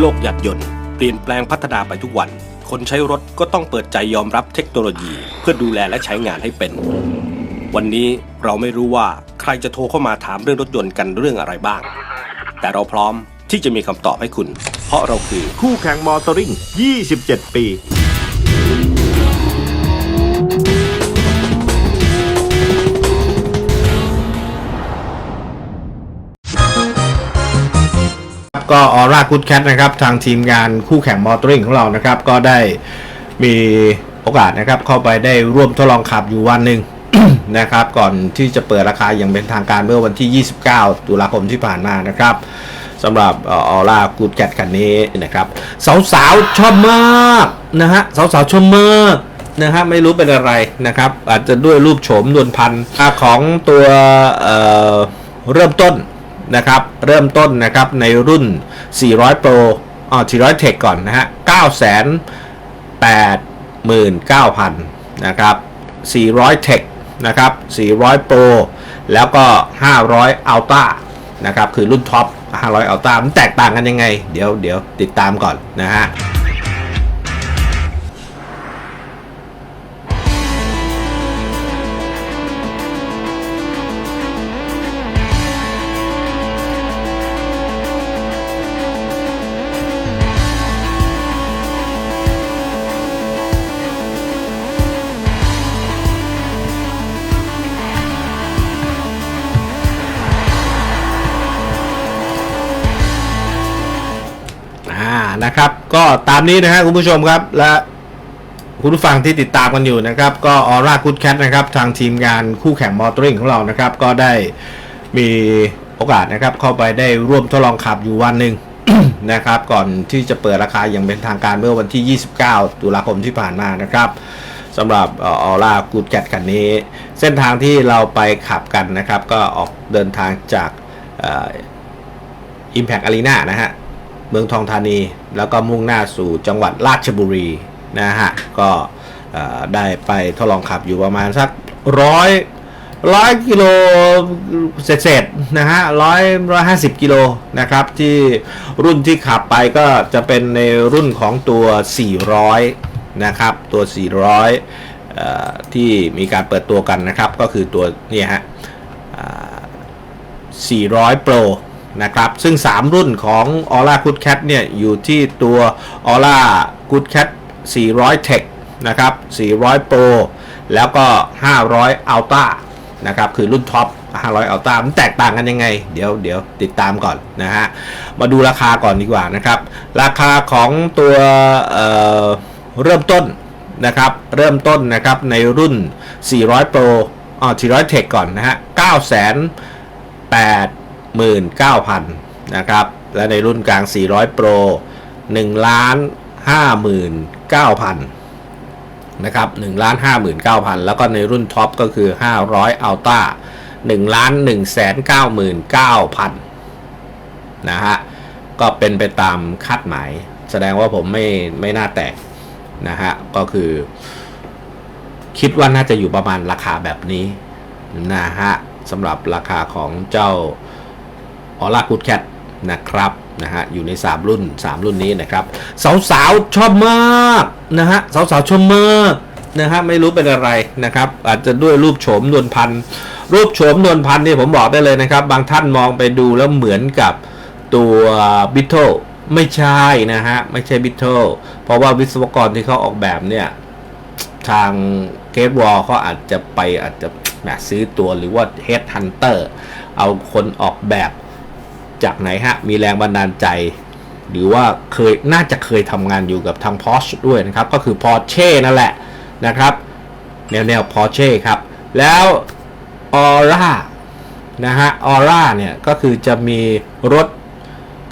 โลกหยัดยนต์เปลี่ยนแปลงพัฒนาไปทุกวัน คนใช้รถก็ต้องเปิดใจยอมรับเทคโนโลยี เพื่อดูแลและใช้งานให้เป็น วันนี้เราไม่รู้ว่าใครจะโทรเข้ามาถามเรื่องรถยนต์กันเรื่องอะไรบ้าง แต่เราพร้อมที่จะมีคำตอบให้คุณ เพราะเราคือคู่แข่งมอเตอร์ริง 27 ปี ก็ออร่ากูดแคทนะครับ ทางทีมงานคู่แข่งมอเตอร์ริงของเรานะครับ ก็ได้มีโอกาสนะครับ เข้าไปได้ร่วมทดลองขับอยู่วันหนึ่งนะครับ ก่อนที่จะเปิดราคาอย่างเป็นทางการเมื่อวันที่ 29 ตุลาคมที่ผ่านมานะครับสำหรับออร่ากูดแคทคันนี้นะครับ สาวๆชอบมากนะฮะสาวๆชอบมากนะฮะไม่รู้เป็นอะไรนะครับ อาจจะด้วยรูปโฉมนวลพันธุ์ของตัวเเริ่มต้น นะครับ เริ่มต้นนะครับในรุ่น 400 Pro อ๋อ400 Tech ก่อนนะฮะ 989,000 นะครับ 400 Tech นะครับ 400 Pro แล้วก็ 500 Ultra นะครับ คือรุ่นท็อป 500 Ultra มันแตกต่างกันยังไง เดี๋ยวเดี๋ยวติดตามก่อนนะฮะ ก็ตามนี้นะฮะคุณผู้ชมครับ และคุณผู้ฟังที่ติดตามกันอยู่นะครับ ก็ออร่ากูดแคทนะครับ ทางทีมงานคู่แข่งมอเตอร์ริงของเรานะครับ ก็ได้มีโอกาสนะครับ เข้าไปได้ร่วมทดลองขับอยู่วันหนึ่งนะครับ ก่อนที่จะเปิดราคาอย่างเป็นทางการเมื่อวันที่ 29 ตุลาคมที่ผ่านมานะครับสำหรับออร่ากูดแคทคันนี้ เส้นทางที่เราไปขับกันนะครับ ก็ออกเดินทางจากอ่อ Impact Arena นะฮะ เมืองทองธานี แล้วก็มุ่งหน้าสู่จังหวัดราชบุรีนะฮะก็ได้ไปทดลองขับอยู่ประมาณสักร้อยร้อยกิโลเศษๆนะฮะร้อยร้อยห้าสิบกิโลนะครับ ที่รุ่นที่ขับไปก็จะเป็นในรุ่นของตัว 400 นะครับ ตัว 400เอ่อที่มีการเปิดตัวกันนะครับ ก็คือตัวนี่ฮะ400 Pro นะครับซึ่ง 3 รุ่นของ Aura Good Cat เนี่ยอยู่ที่ตัว Aura Good Cat 400 Tech นะครับ400 Pro แล้วก็ 500 Ultra นะครับคือรุ่นท็อป 500 Ultra มันแตกต่างกันยังไง เดี๋ยวเดี๋ยวติดตามก่อนนะฮะ มาดูราคาก่อนดีกว่านะครับ ราคาของตัวเเริ่มต้นนะครับ เริ่มต้นนะครับในรุ่น 400 Pro อ๋อ400 Tech ก่อนนะฮะ 9 8 89,000 นะครับ และในรุ่นกลาง 400 Pro 1ล้าน59,000 นะครับ1ล้าน59,000 แล้วก็ในรุ่นท็อปก็คือ 500 Ultra 1ล้าน199,000 นะฮะ ก็เป็นไปตามคาดหมาย แสดงว่าผมไม่ไม่น่าแตกนะฮะ ก็คือ คิดว่าน่าจะอยู่ประมาณราคาแบบนี้นะฮะสำหรับราคาของเจ้า ออร่ากูดแคทนะครับนะฮะอยู่ใน 3 รุ่น 3 รุ่นนี้นะครับ สาวๆ ชอบมากนะฮะสาวๆ ชอบมากนะฮะไม่รู้เป็นอะไรนะครับ อาจจะด้วยรูปโฉมนวลพันธ์รูปโฉมนวลพันธ์นี่ผมบอกได้เลยนะครับ บางท่านมองไปดูแล้วเหมือนกับตัวบิทเทิลไม่ใช่นะฮะ ไม่ใช่บิทเทิลเพราะว่าวิศวกรที่เขาออกแบบเนี่ย ทางเกตวอลเขาอาจจะไปอาจจะซื้อตัวหรือว่า Head Hunter เอาคนออกแบบ จากไหนฮะ มีแรงบันดาลใจ หรือว่าเคยน่าจะเคยทำงานอยู่กับทาง Porsche ด้วยนะครับ ก็คือ Porsche นั่นแหละนะครับ แนวแนว Porsche ครับ แล้ว Aura นะฮะ Aura เนี่ย ก็คือจะมีรถ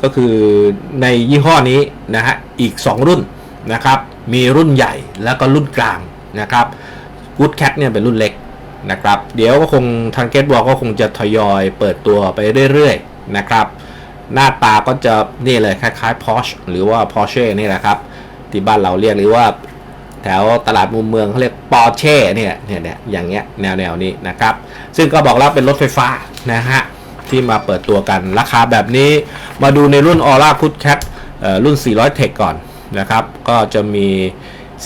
ก็คือในยี่ห้อนี้นะฮะ อีก 2 รุ่นนะครับ มีรุ่นใหญ่แล้วก็รุ่นกลางนะครับ Good Cat เนี่ยเป็นรุ่นเล็กนะครับ เดี๋ยวก็คงทางเกตบอลก็คงจะทยอยเปิดตัวไปเรื่อยๆนะครับ หน้าตาก็จะนี่เลยคล้ายๆ Porsche หรือว่า Porsche นี่แหละครับ ที่บ้านเราเรียกหรือว่า แถวตลาดมุมเมืองเขาเรียกปอร์เช่เนี่ยเนี่ยเนี่ยอย่างเงี้ยแนวแนวนี้นะครับ ซึ่งก็บอกแล้วเป็นรถไฟฟ้านะฮะที่มาเปิดตัวกันราคาแบบนี้มาดูในรุ่น Aura Good Cat เอ่อรุ่น 400 Tech ก่อนนะครับ ก็จะมี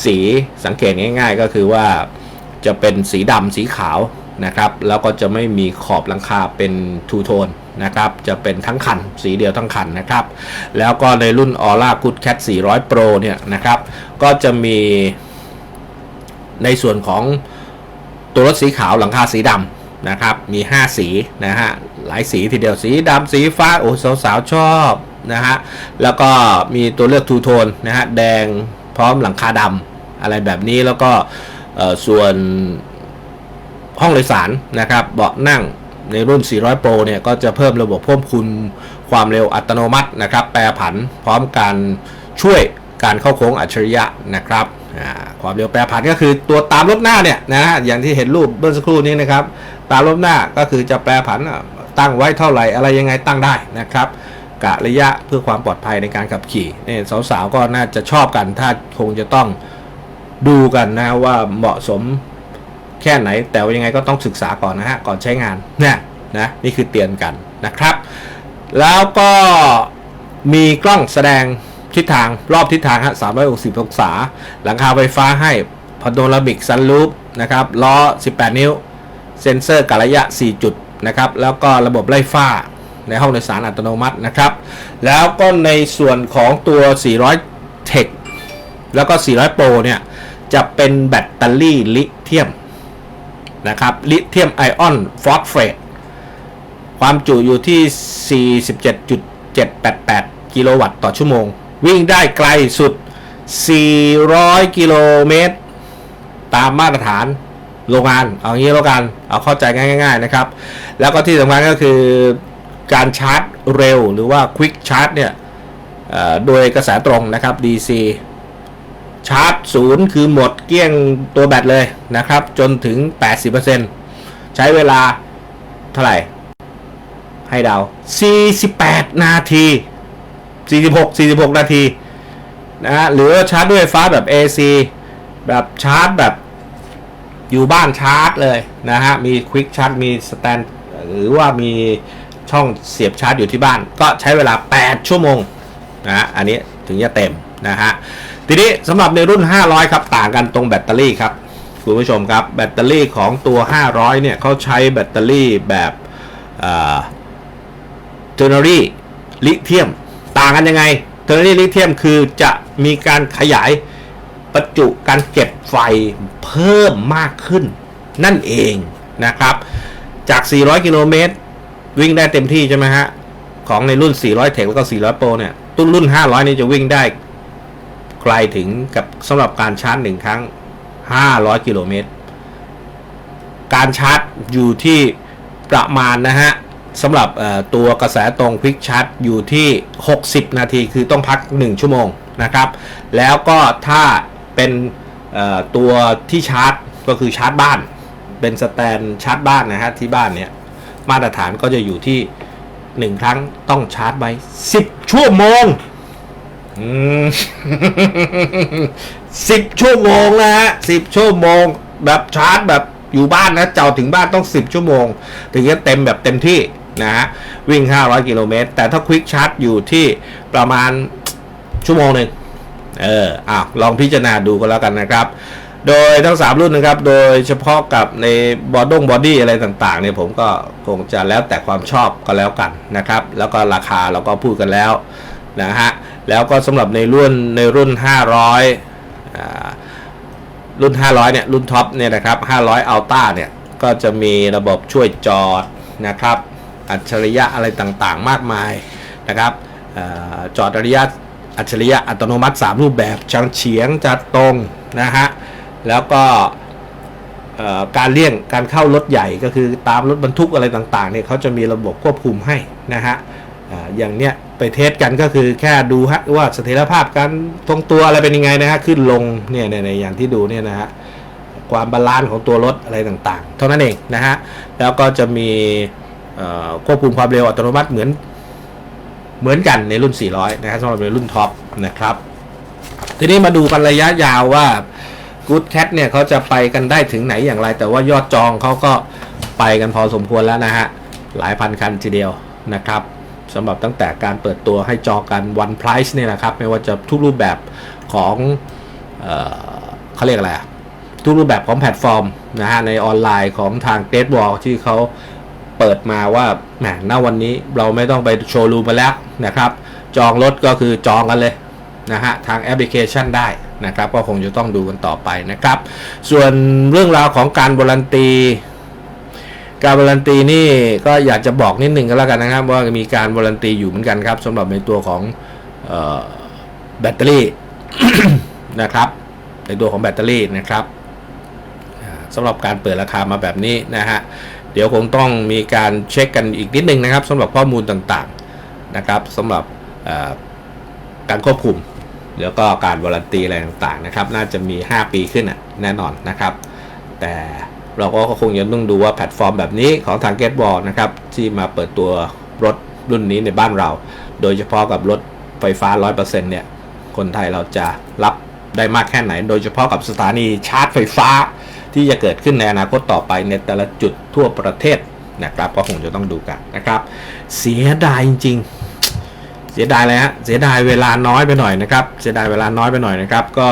สีสังเกตง่ายๆ ก็คือว่าจะเป็นสีดำสีขาวนะครับ แล้วก็จะไม่มีขอบหลังคาเป็นทูโทน นะครับจะเป็นทั้งคัน สีเดียวทั้งคันนะครับ แล้วก็ในรุ่น Aura Good Cat 400 Pro เนี่ยนะครับ ก็จะมีในส่วนของตัวรถสีขาวหลังคาสีดำนะครับ มี 5 สีนะฮะ หลายสีทีเดียวสีดำสีฟ้า โอ้สาวๆ ชอบนะฮะ แล้วก็มีตัวเลือกทูโทนนะฮะ แดงพร้อมหลังคาดำอะไรแบบนี้แล้วก็ส่วนห้องโดยสารนะครับ เบาะนั่ง ในรุ่น 400 Pro เนี่ยก็จะเพิ่มระบบเพิ่มคุณความเร็วอัตโนมัตินะครับ แปรผันพร้อมการช่วยการเข้าโค้งอัจฉริยะนะครับความเร็วแปรผันก็คือตัวตามรถหน้าเนี่ยนะฮะอย่างที่เห็นรูปเมื่อสักครู่นี้นะครับ ตามรถหน้าก็คือจะแปรผันตั้งไว้เท่าไหร่อะไรยังไงตั้งได้นะครับกะระยะเพื่อความปลอดภัยในการขับขี่เนี่ยสาวๆก็น่าจะชอบกันถ้าคงจะต้องดูกันนะว่าเหมาะสม แค่ไหน แต่ว่ายังไงก็ต้องศึกษาก่อนนะฮะ ก่อนใช้งานเนี่ยนะนี่คือเตือนกันนะครับ แล้วก็มีกล้องแสดงทิศทางรอบทิศทางฮะ360 องศา หลังคาไฟฟ้าให้พาโนรามิกซันลูปนะครับล้อ 18 นิ้ว เซ็นเซอร์กะระยะ 4 จุดนะครับ แล้วก็ระบบไล่ฟ้าในห้องโดยสารอัตโนมัตินะครับ แล้วก็ในส่วนของตัว 400 Tech แล้วก็ 400 Pro เนี่ย จะเป็นแบตเตอรี่ลิเธียม นะครับลิเธียมไอออนฟอสเฟตความจุอยู่ที่ 47.788 กิโลวัตต์ต่อชั่วโมง วิ่งได้ไกลสุด 400 กิโลเมตร ตามมาตรฐานโรงงาน เอางี้แล้วกัน เอาเข้าใจง่าย ๆ นะครับ แล้วก็ที่สำคัญก็คือการชาร์จเร็วหรือว่า Quick Charge เนี่ยโดยกระแสตรงนะครับ DC ชาร์จศูนย์คือหมดเกลี้ยงตัวแบตเลยนะครับ จนถึง 80%ใช้เวลาเท่าไหร่ ให้เดา 48 นาที 46 46 นาทีนะฮะหรือชาร์จด้วยไฟฟ้าแบบ AC แบบชาร์จแบบอยู่บ้านชาร์จเลยนะฮะ มีควิกชาร์จมีสแตนหรือว่ามีช่องเสียบชาร์จอยู่ที่บ้าน ก็ใช้เวลา 8 ชั่วโมงนะฮะอันนี้ถึงจะเต็ม นะฮะทีนี้สำหรับในรุ่น 500 ครับ ต่างกันตรงแบตเตอรี่ครับคุณผู้ชมครับแบตเตอรี่ของตัว 500 เนี่ยเขาใช้แบตเตอรี่แบบเทอร์นารีลิเธียม ต่างกันยังไงเทอร์นารีลิเธียมคือจะมีการขยายประจุการเก็บไฟเพิ่มมากขึ้น นั่นเองนะครับ จาก 400 กิโลเมตร วิ่งได้เต็มที่ใช่ไหมฮะ ของในรุ่น 400 Tech แล้วก็ 400 Pro เนี่ย ตุ้นรุ่น 500 นี่จะวิ่งได้ ไกลถึงกับสำหรับการชาร์จหนึ่งครั้ง 500 กิโลเมตร การชาร์จอยู่ที่ประมาณนะฮะสำหรับตัวกระแสตรงควิกชาร์จอยู่ที่ 60 นาทีคือต้องพัก 1 ชั่วโมงนะครับ แล้วก็ถ้าเป็นตัวที่ชาร์จก็คือชาร์จบ้าน เป็นสแตนชาร์จบ้านนะฮะที่บ้านเนี่ยมาตรฐานก็จะอยู่ที่ 1 ครั้งต้องชาร์จไว้ 10 ชั่วโมง สิบชั่วโมงนะฮะสิบชั่วโมง แบบชาร์จแบบอยู่บ้านนะเจ้าถึงบ้านต้องสิบชั่วโมง ถึงจะเต็มแบบเต็มที่นะฮะวิ่ง 500 กิโลเมตร แต่ถ้าควิกชาร์จอยู่ที่ประมาณชั่วโมงหนึ่งเอออ้าวลองพิจารณาดูก็แล้วกันนะครับ โดยทั้ง 3 รุ่นนะครับ โดยเฉพาะกับในบอดงบอดี้อะไรต่างๆเนี่ยผมก็คงจะแล้วแต่ความชอบก็แล้วกันนะครับ แล้วก็ราคาเราก็พูดกันแล้วนะฮะ แล้วก็สำหรับในรุ่นในรุ่น 500 รุ่น 500 เนี่ย รุ่นท็อปเนี่ยนะครับ 500 Ultra เนี่ย ก็จะมีระบบช่วยจอดนะครับ อัจฉริยะอะไรต่างๆ มากมายนะครับอจอดอัจฉริยะอัจฉริยะอัตโนมัติ 3 รูปแบบจังเฉียงจัดตรงนะฮะ แล้วก็การเลี่ยงการเข้ารถใหญ่ก็คือตามรถบรรทุกอะไรต่างๆเนี่ยเขาจะมีระบบควบคุมให้นะฮะออย่างเนี้ย ไปเทสกันก็คือแค่ดูฮะว่าเสถียรภาพการทรงตัวอะไรเป็นยังไงนะฮะขึ้นลงเนี่ยในอย่างที่ดูเนี่ยนะฮะความบาลานซ์ของตัวรถอะไรต่างๆ เท่านั้นเองนะฮะแล้วก็จะมีควบคุมความเร็วอัตโนมัติเหมือนเหมือนกันในรุ่น 400 นะฮะสำหรับในรุ่นท็อปนะครับ ทีนี้มาดูกันระยะยาวว่า Good Cat เนี่ยเขาจะไปกันได้ถึงไหนอย่างไร แต่ว่ายอดจองเขาก็ไปกันพอสมควรแล้วนะฮะ หลายพันคันทีเดียวนะครับ สำหรับตั้งแต่การเปิดตัวให้จองกัน One Price เนี่ยนะครับ ไม่ว่าจะทุกรูปแบบของเออเขาเรียกอะไรทุกรูปแบบของแพลตฟอร์มนะฮะในออนไลน์ของทาง Great Wall ที่เขาเปิดมาว่าแหมณวันนี้เราไม่ต้องไปโชว์รูมมาแล้วนะครับ จองรถก็คือจองกันเลยนะฮะทางแอปพลิเคชันได้นะครับ ก็คงจะต้องดูกันต่อไปนะครับ ส่วนเรื่องราวของการบรันตี การบรันตีนี่ก็อยากจะบอกนิดหนึ่งก็แล้วกันนะครับ ว่ามีการบรันตีอยู่เหมือนกันครับสำหรับในตัวของออแบตเตอรี่นะครับ ในตัวของแบตเตอรี่นะครับอ่าสำหรับการเปิดราคามาแบบนี้นะฮะเดี๋ยวคงต้องมีการเช็คกันอีกนิดนึงนะครับสำหรับข้อมูลต่างๆนะครับสำหรับการควบคุม แล้วก็การวารันตีอะไรต่างๆนะครับ น่าจะมี 5 ปีขึ้นแน่นอนนะครับ แต่ เราก็คงยังต้องดูว่าแพลตฟอร์มแบบนี้ของทาง g e t b a l l นะครับที่มาเปิดตัวรถรุ่นนี้ในบ้านเรา โดยเฉพาะกับรถไฟฟ้า 100%เนี่ย คนไทยเราจะรับได้มากแค่ไหน โดยเฉพาะกับสถานีชาร์จไฟฟ้า ที่จะเกิดขึ้นในอนาคตต่อไปในแต่ละจุดทั่วประเทศนะครับก็คงจะต้องดูกันนะครับ เสียดายจริงๆ เสียดายเลยฮะเสียดายเวลาน้อยไปหน่อยนะครับ เสียดายเวลาน้อยไปหน่อยนะครับ ก็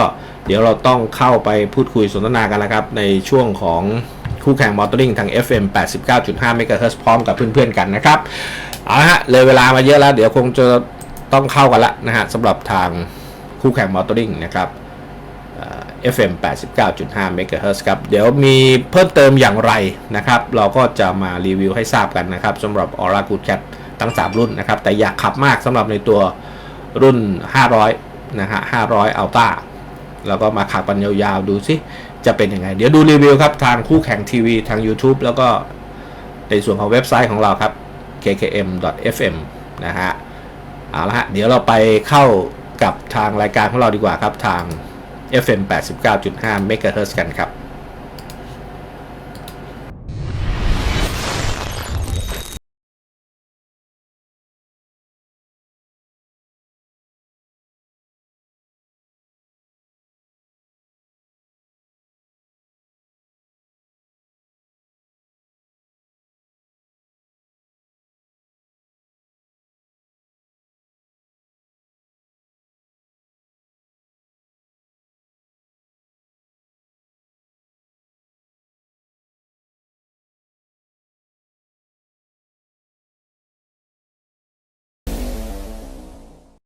เดี๋ยวเราต้องเข้าไปพูดคุยสนทนากันแล้วครับ ในช่วงของคู่แข่งมอเตอร์ลิงทาง FM 89.5 MHz พร้อมกับเพื่อนๆกันนะครับเอาละฮะเลยเวลามาเยอะแล้ว เดี๋ยวคงจะต้องเข้ากันละนะฮะสำหรับทางคู่แข่งมอเตอร์ลิงนะครับเอ่อ FM 89.5 MHz ครับ เดี๋ยวมีเพิ่มเติมอย่างไรนะครับ เราก็จะมารีวิวให้ทราบกันนะครับสำหรับ Aura Good Cat ทั้ง 3 รุ่นนะครับ แต่อยากขับมากสำหรับในตัวรุ่น 500 นะฮะ 500 Ultra แล้วก็มาขับกันยาวๆ ดูสิจะเป็นยังไง เดี๋ยวดูรีวิวครับ ทางคู่แข่งทีวีทาง YouTube แล้วก็ในส่วนของเว็บไซต์ของเราครับ kkm.fm นะฮะเอาละฮะ เดี๋ยวเราไปเข้ากับทางรายการของเราดีกว่าครับ ทาง FM 89.5 MHz กันครับ